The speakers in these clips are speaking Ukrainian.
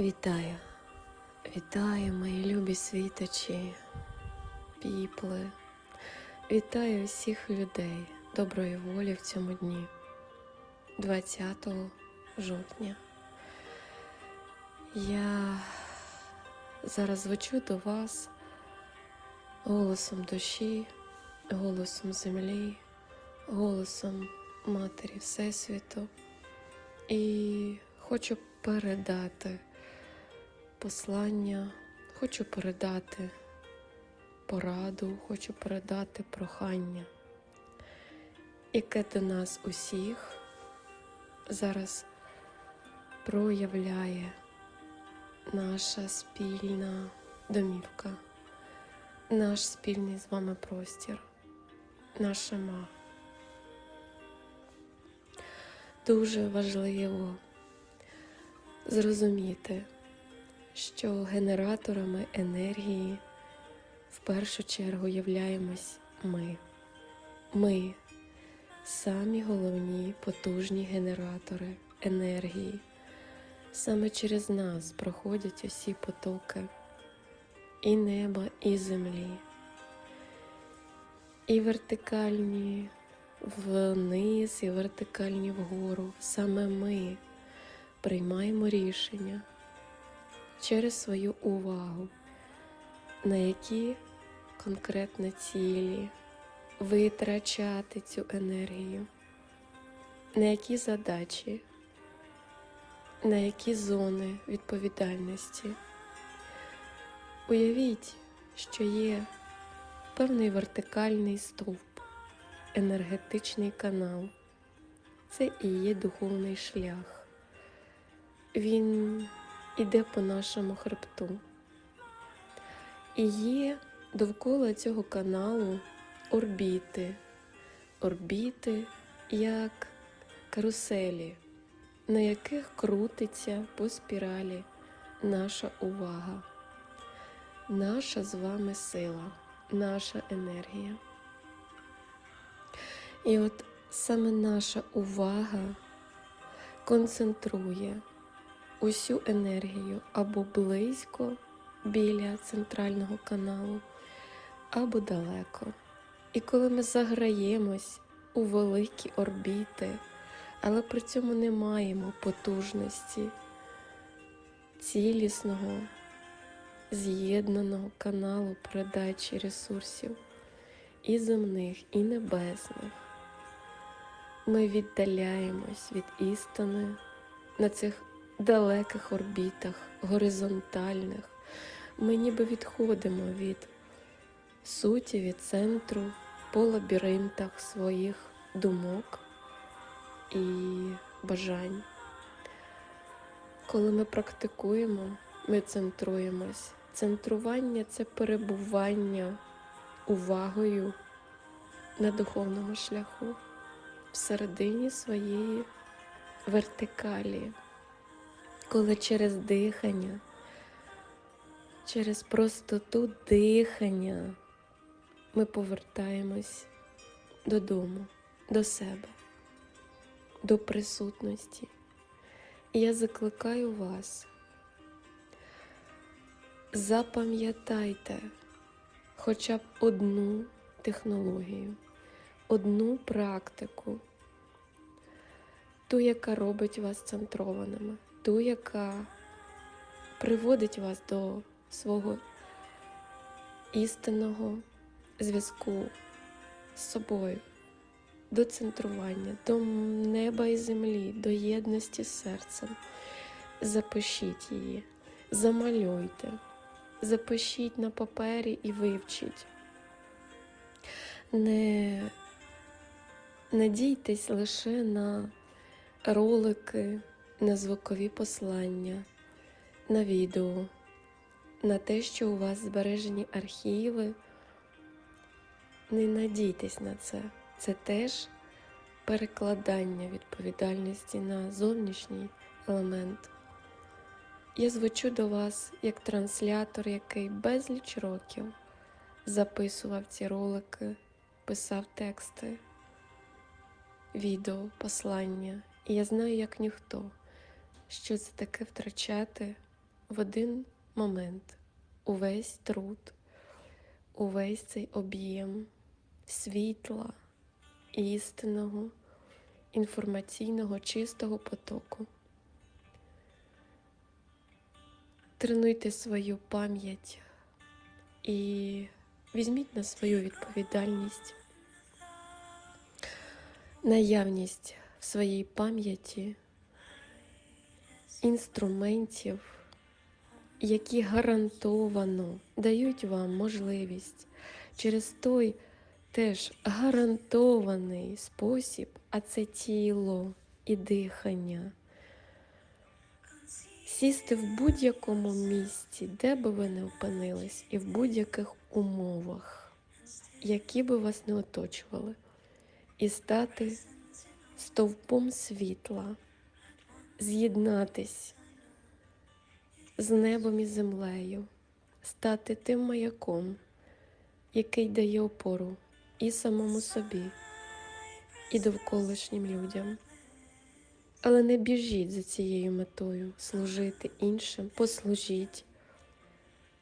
Вітаю, вітаю, мої любі світочі, піпли. Вітаю всіх людей доброї волі в цьому дні, 20 жовтня. Я зараз звучу до вас голосом душі, голосом землі, голосом Матері Всесвіту і хочу передати послання, хочу передати пораду, хочу передати прохання, яке до нас усіх зараз проявляє наша спільна домівка, наш спільний з вами простір, наша ма. Дуже важливо зрозуміти, що генераторами енергії в першу чергу являємось ми. Ми самі головні потужні генератори енергії. Саме через нас проходять усі потоки і неба, і землі, і вертикальні вниз, і вертикальні вгору. Саме ми приймаємо рішення через свою увагу, на які конкретно цілі витрачати цю енергію, на які задачі, на які зони відповідальності. Уявіть, що є певний вертикальний стовп, енергетичний канал. Це і є духовний шлях. Він іде по нашому хребту. І є довкола цього каналу орбіти. Орбіти як каруселі, на яких крутиться по спіралі наша увага, наша з вами сила, наша енергія. І от саме наша увага концентрує усю енергію або близько біля центрального каналу, або далеко. І коли ми заграємось у великі орбіти, але при цьому не маємо потужності цілісного, з'єднаного каналу передачі ресурсів і земних, і небесних, ми віддаляємось від істини на цих далеких орбітах, горизонтальних. Ми ніби відходимо від суті, від центру по лабіринтах своїх думок і бажань. Коли ми практикуємо, ми центруємось. Центрування це перебування увагою на духовному шляху всередині своєї вертикалі, коли через дихання, через простоту дихання ми повертаємось додому, до себе, до присутності. І я закликаю вас, запам'ятайте хоча б одну технологію, одну практику, ту, яка робить вас центрованими, ту, яка приводить вас до свого істинного зв'язку з собою, до центрування, до неба і землі, до єдності з серцем. Запишіть її, замалюйте, запишіть на папері і вивчіть. Не надійтесь лише на ролики, на звукові послання, на відео, на те, що у вас збережені архіви. Не надійтесь на це. Це теж перекладання відповідальності на зовнішній елемент. Я звучу до вас як транслятор, який безліч років записував ці ролики, писав тексти, відео, послання. І я знаю, як ніхто, що це таке втрачати в один момент увесь труд, увесь цей об'єм світла, істинного, інформаційного, чистого потоку. Тренуйте свою пам'ять і візьміть на свою відповідальність наявність в своїй пам'яті інструментів, які гарантовано дають вам можливість через той теж гарантований спосіб, а це тіло і дихання. Сісти в будь-якому місці, де би ви не опинились, і в будь-яких умовах, які би вас не оточували, і стати стовпом світла, з'єднатись з небом і землею, стати тим маяком, який дає опору і самому собі, і довколишнім людям. Але не біжіть за цією метою служити іншим, послужіть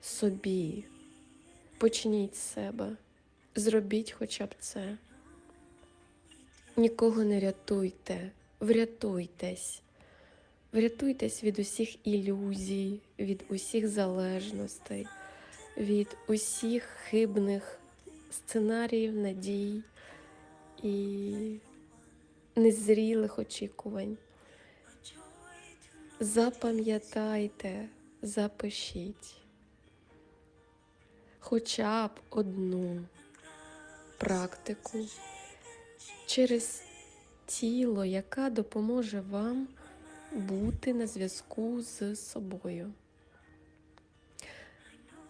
собі, почніть з себе, зробіть хоча б це. Нікого не рятуйте, врятуйтесь, врятуйтесь від усіх ілюзій, від усіх залежностей, від усіх хибних сценаріїв, надій і незрілих очікувань. Запам'ятайте, запишіть хоча б одну практику через тіло, яка допоможе вам бути на зв'язку з собою.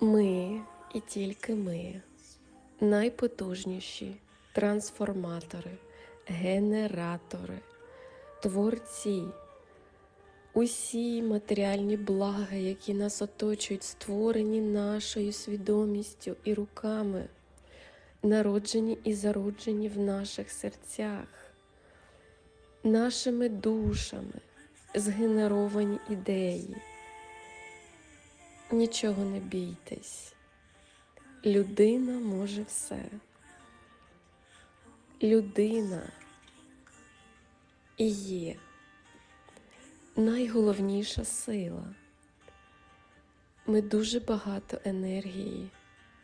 Ми і тільки ми найпотужніші трансформатори, генератори, творці. Усі матеріальні блага, які нас оточують, створені нашою свідомістю і руками, народжені і зароджені в наших серцях, нашими душами, згенеровані ідеї. Нічого не бійтесь. Людина може все. Людина і є найголовніша сила. Ми дуже багато енергії,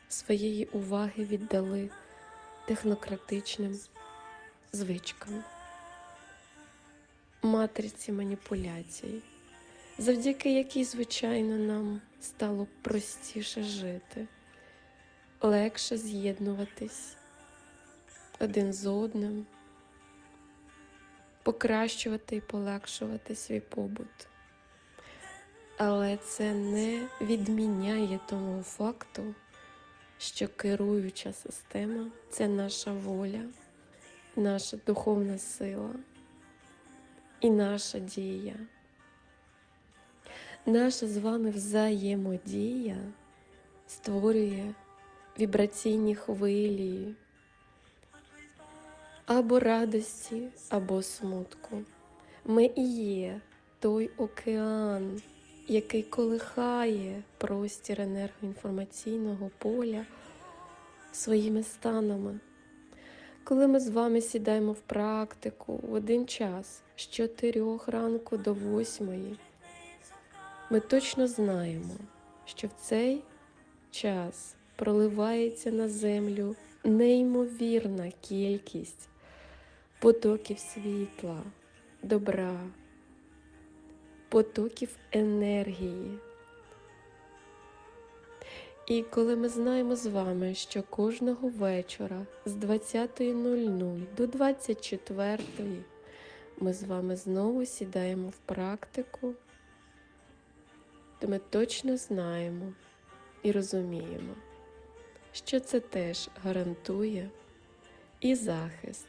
своєї уваги віддали технократичним звичкам, матриці маніпуляцій, завдяки якій, звичайно, нам стало простіше жити, легше з'єднуватись один з одним покращувати і полегшувати свій побут. Але це не відміняє тому факту, що керуюча система це наша воля, наша духовна сила і наша дія. Наша з вами взаємодія створює вібраційні хвилі або радості, або смутку. Ми і є той океан, який колихає простір енергоінформаційного поля своїми станами. Коли ми з вами сідаємо в практику в один час з 4 ранку до 8, ми точно знаємо, що в цей час проливається на землю неймовірна кількість потоків світла, добра, потоків енергії. І коли ми знаємо з вами, що кожного вечора з 20.00 до 24.00 ми з вами знову сідаємо в практику, то ми точно знаємо і розуміємо, що це теж гарантує і захист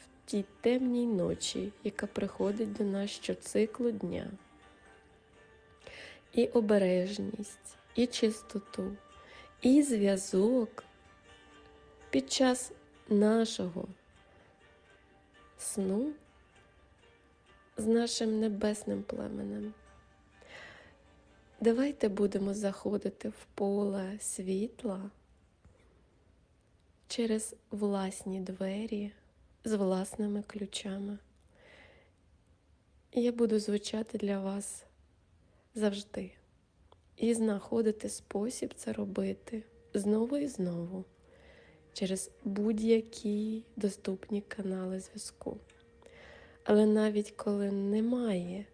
в тій темній ночі, яка приходить до нас щоциклу дня, і обережність, і чистоту, і зв'язок під час нашого сну з нашим небесним племенем. Давайте будемо заходити в поле світла через власні двері з власними ключами. Я буду звучати для вас завжди і знаходити спосіб це робити знову і знову через будь-які доступні канали зв'язку. Але навіть коли немає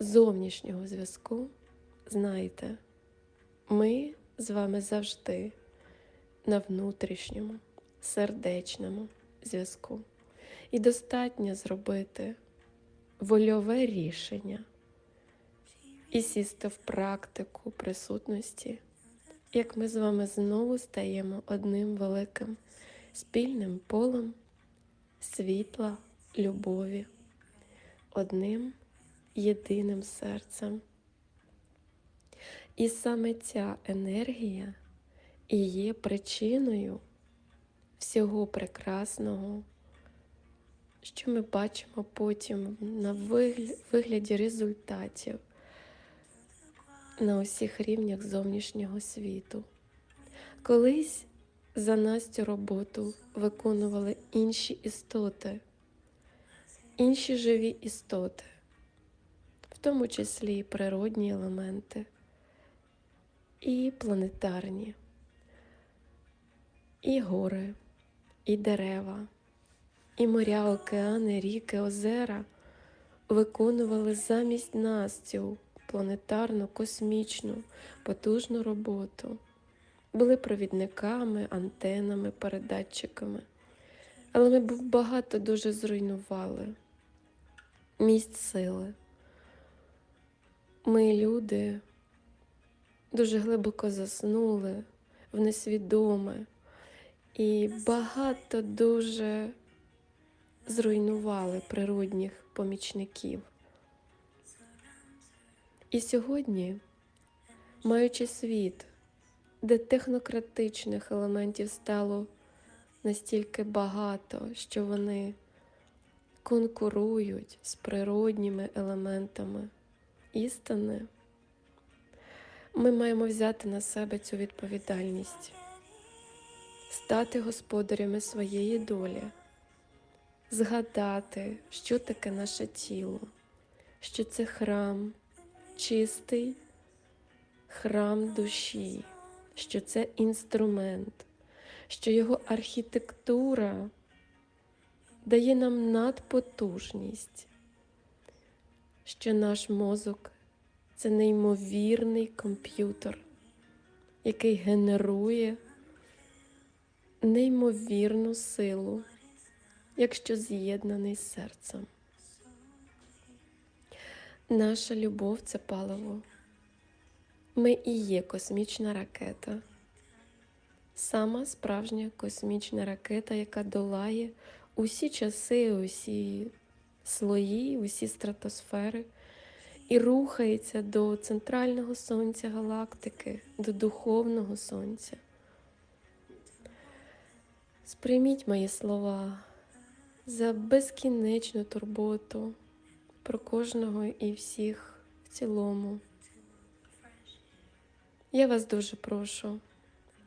зовнішнього зв'язку, знайте, ми з вами завжди на внутрішньому, сердечному зв'язку. І достатньо зробити вольове рішення і сісти в практику присутності, як ми з вами знову стаємо одним великим спільним полем світла, любові, одним єдиним серцем. І саме ця енергія і є причиною всього прекрасного, що ми бачимо потім на вигляді результатів на усіх рівнях зовнішнього світу. Колись за нас цю роботу виконували інші істоти, інші живі істоти, в тому числі і природні елементи, і планетарні, і гори, і дерева, і моря, океани, ріки, озера виконували замість нас цю планетарну, космічну, потужну роботу. Були провідниками, антенами, передатчиками. Але ми багато дуже зруйнували місць сили. Ми, люди, дуже глибоко заснули в несвідоме і багато дуже зруйнували природних помічників. І сьогодні, маючи світ, де технократичних елементів стало настільки багато, що вони конкурують з природніми елементами істини, ми маємо взяти на себе цю відповідальність, стати господарями своєї долі, згадати, що таке наше тіло, що це храм чистий храм душі, що це інструмент, що його архітектура дає нам надпотужність, що наш мозок це неймовірний комп'ютер, який генерує неймовірну силу, якщо з'єднаний з серцем. Наша любов це паливо. Ми і є космічна ракета. Сама справжня космічна ракета, яка долає усі часи, усі слої, усі стратосфери і рухається до центрального сонця галактики, до духовного сонця. Сприйміть мої слова за безкінечну турботу про кожного і всіх в цілому. Я вас дуже прошу,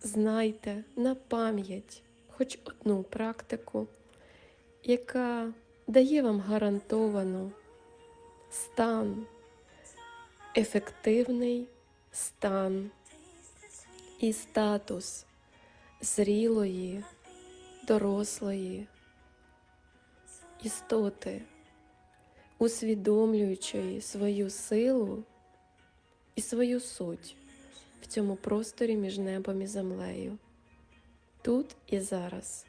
знайте на пам'ять хоч одну практику, яка дає вам гарантовано стан, ефективний стан і статус зрілої, дорослої істоти усвідомлюючи свою силу і свою суть в цьому просторі між небом і землею. Тут і зараз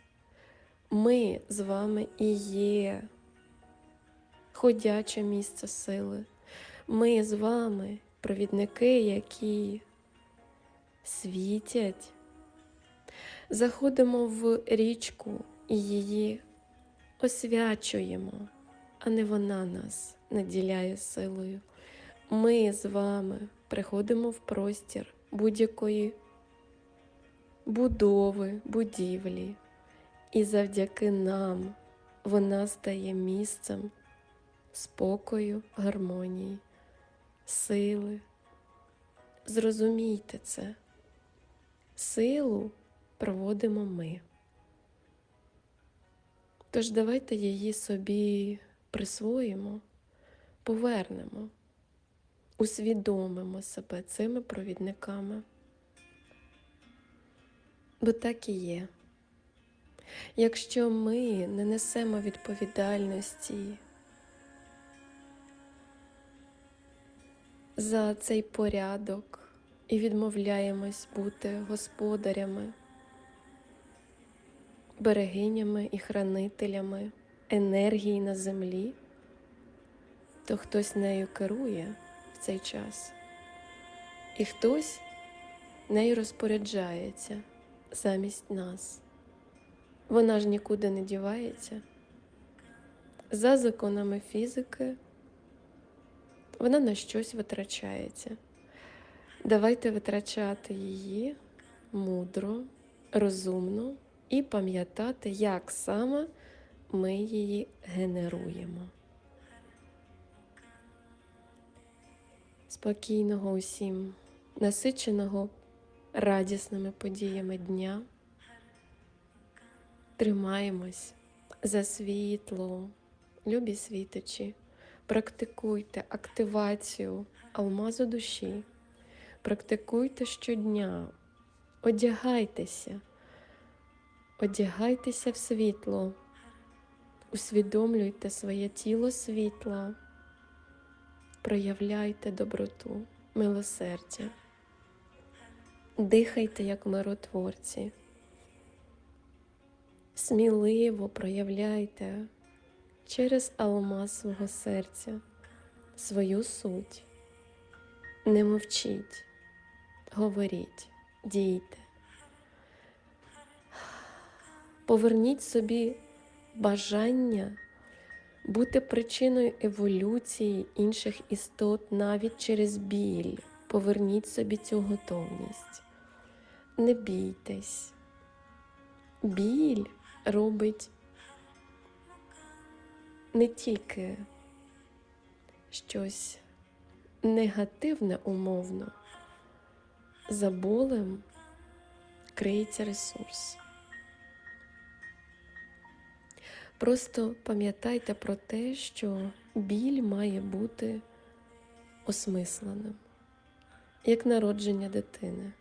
ми з вами і є ходяче місце сили. Ми з вами провідники, які світять. Заходимо в річку і її освячуємо а не вона нас наділяє силою. Ми з вами приходимо в простір будь-якої будови, будівлі, і завдяки нам вона стає місцем спокою, гармонії, сили, Зрозумійте це. Силу проводимо ми. Тож давайте її собі присвоїмо, повернемо, усвідомимо себе цими провідниками. Бо так і є. Якщо ми не несемо відповідальності за цей порядок і відмовляємось бути господарями, берегинями і хранителями енергії на землі, то хтось нею керує в цей час, і хтось нею розпоряджається замість нас. Вона ж нікуди не дівається. За законами фізики вона на щось витрачається. Давайте витрачати її мудро, розумно і пам'ятати, як саме ми її генеруємо. Спокійного усім, насиченого радісними подіями дня. Тримаємось за світло, любі світочі, практикуйте активацію алмазу душі, практикуйте щодня, одягайтеся, одягайтеся в світло, усвідомлюйте своє тіло світла, проявляйте доброту, милосердя, дихайте як миротворці. Сміливо проявляйте через алмаз свого серця свою суть. Не мовчіть, говоріть, дійте. Поверніть собі бажання бути причиною еволюції інших істот навіть через біль. Поверніть собі цю готовність. Не бійтесь. Біль робить не тільки щось негативне умовно, за болем криється ресурс. Просто пам'ятайте про те, що біль має бути осмисленим, як народження дитини.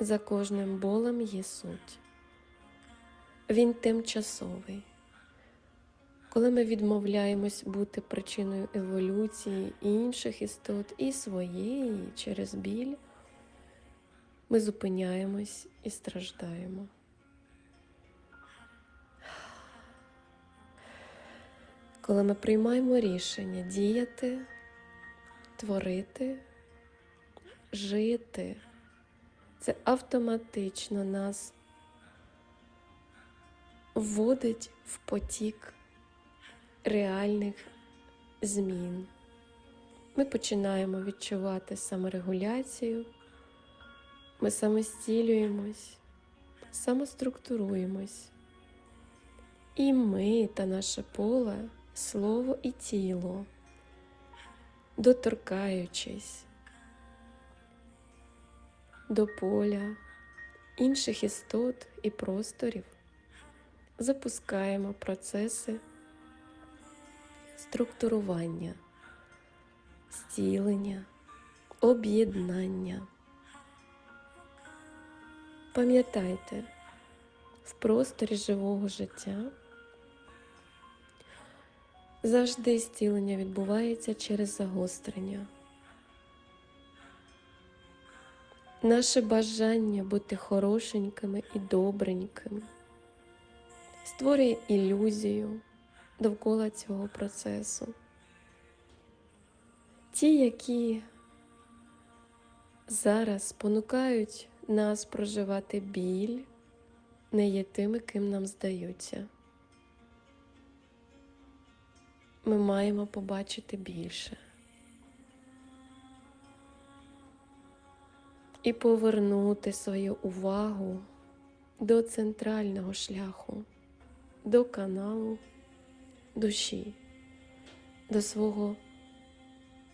За кожним болем є суть. Він тимчасовий. Коли ми відмовляємось бути причиною еволюції інших істот і своєї через біль, ми зупиняємось і страждаємо. Коли ми приймаємо рішення діяти, творити, жити, це автоматично нас вводить в потік реальних змін. Ми починаємо відчувати саморегуляцію, ми самостілюємось, самоструктуруємось. І ми та наше поле, слово і тіло, доторкаючись до поля інших істот і просторів запускаємо процеси структурування, зцілення, об'єднання. Пам'ятайте, в просторі живого життя завжди зцілення відбувається через загострення. Наше бажання бути хорошенькими і добренькими створює ілюзію довкола цього процесу. Ті, які зараз спонукають нас проживати біль, не є тими, ким нам здаються. Ми маємо побачити більше. І повернути свою увагу до центрального шляху, до каналу душі, до свого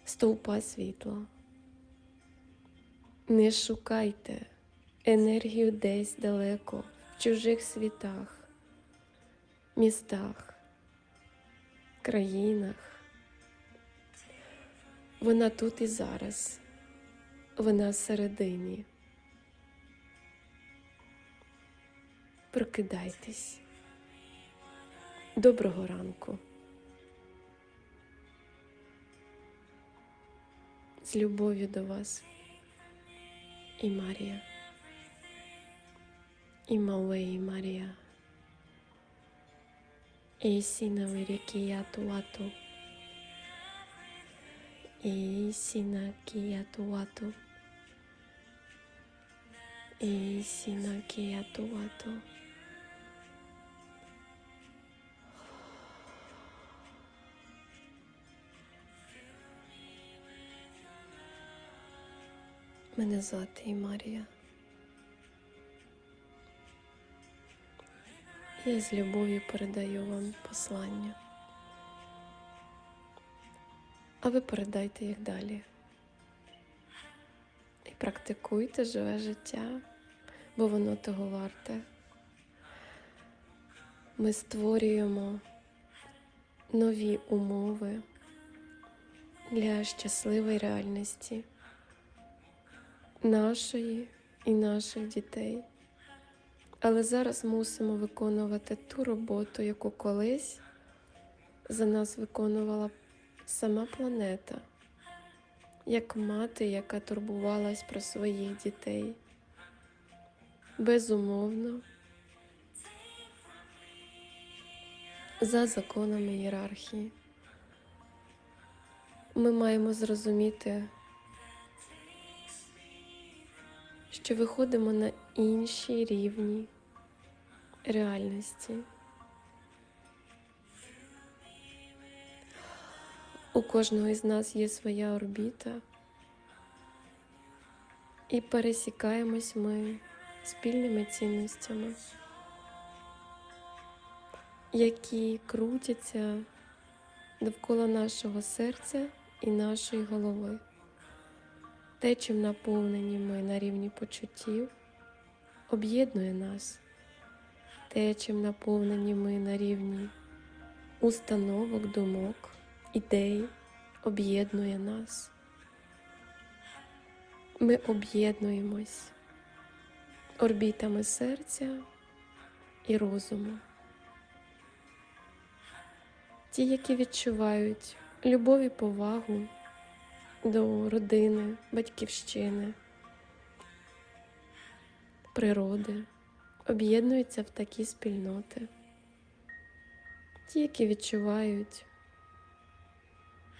стовпа світла. Не шукайте енергію десь далеко, в чужих світах, містах, країнах. Вона тут і зараз, вона всередині. Прокидайтесь. Доброго ранку. З любов'ю до вас. І Марія. І Мауей Марія. І сіна Вирікіятуату. І сіна Кіятуату. І сіна Кіятуату. Мене звати Марія. Я з любов'ю передаю вам послання. А ви передайте їх далі. І практикуйте живе життя, бо воно того варте. Ми створюємо нові умови для щасливої реальності нашої і наших дітей. Але зараз мусимо виконувати ту роботу, яку колись за нас виконувала сама планета, як мати, яка турбувалась про своїх дітей. Безумовно, за законами ієрархії. Ми маємо зрозуміти, що виходимо на інші рівні реальності. У кожного із нас є своя орбіта, і пересікаємось ми спільними цінностями, які крутяться довкола нашого серця і нашої голови. Те, чим наповнені ми на рівні почуттів, об'єднує нас. Те, чим наповнені ми на рівні установок, думок, ідей, об'єднує нас. Ми об'єднуємось орбітами серця і розуму. Ті, які відчувають любов і повагу до родини, батьківщини, природи, об'єднуються в такі спільноти. Ті, які відчувають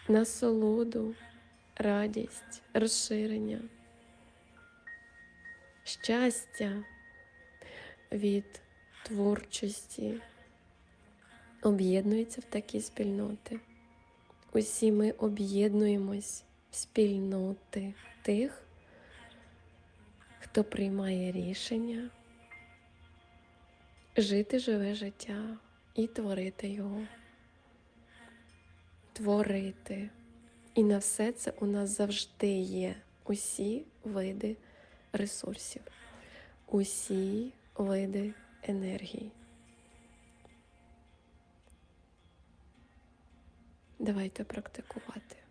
насолоду, радість, розширення, щастя від творчості, об'єднуються в такі спільноти. Усі ми об'єднуємось спільноти тих, хто приймає рішення жити живе життя і творити його. Творити. І на все це у нас завжди є усі види ресурсів, усі види енергії. Давайте практикувати.